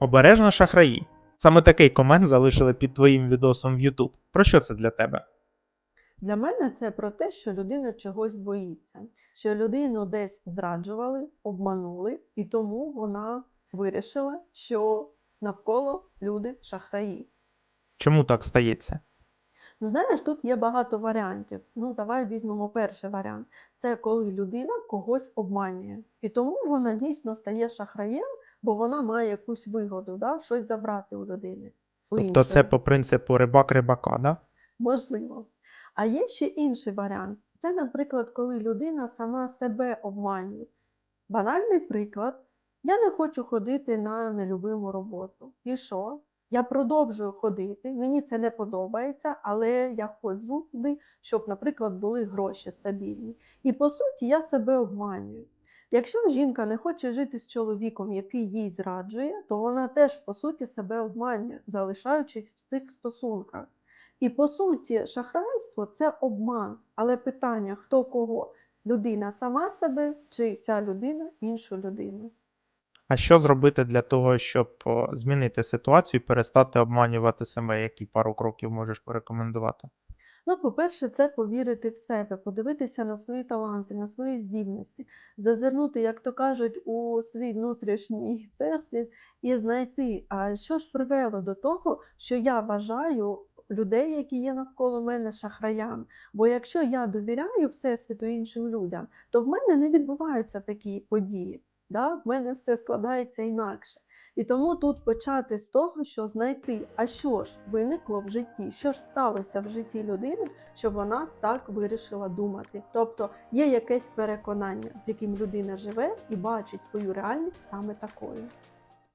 Обережно шахраї. Саме такий комент залишили під твоїм відосом в YouTube. Про що це для тебе? Для мене це про те, що людина чогось боїться, що людину десь зраджували, обманули, і тому вона вирішила, що навколо люди шахраї. Чому так стається? Ну, знаєш, тут є багато варіантів. Ну, давай візьмемо перший варіант. Це коли людина когось обманює. І тому вона дійсно стає шахраєм, бо вона має якусь вигоду, да? щось забрати у людини. у Тобто іншої. це по принципу рибак рибака, да? Можливо. А є ще інший варіант. Це, наприклад, коли людина сама себе обманює. Банальний приклад. Я не хочу ходити на нелюбиму роботу. І що? Я продовжую ходити, мені це не подобається, але я ходжу туди, щоб, наприклад, були гроші стабільні. І по суті, я себе обманюю. Якщо жінка не хоче жити з чоловіком, який їй зраджує, то вона теж по суті себе обманює, залишаючись в цих стосунках. І по суті, шахрайство це обман. Але питання, хто кого? Людина сама себе чи ця людина іншу людину? А що зробити для того, щоб змінити ситуацію і перестати обманювати себе, які пару кроків можеш порекомендувати? Ну, по-перше, це повірити в себе, подивитися на свої таланти, на свої здібності, зазирнути, як то кажуть, у свій внутрішній всесвіт і знайти, а що ж привело до того, що я вважаю людей, які є навколо мене, шахраями. Бо якщо я довіряю всесвіту іншим людям, то в мене не відбуваються такі події. Да? В мене все складається інакше. І тому тут почати з того, що знайти, а що ж виникло в житті, що ж сталося в житті людини, що вона так вирішила думати. Тобто є якесь переконання, з яким людина живе і бачить свою реальність саме такою.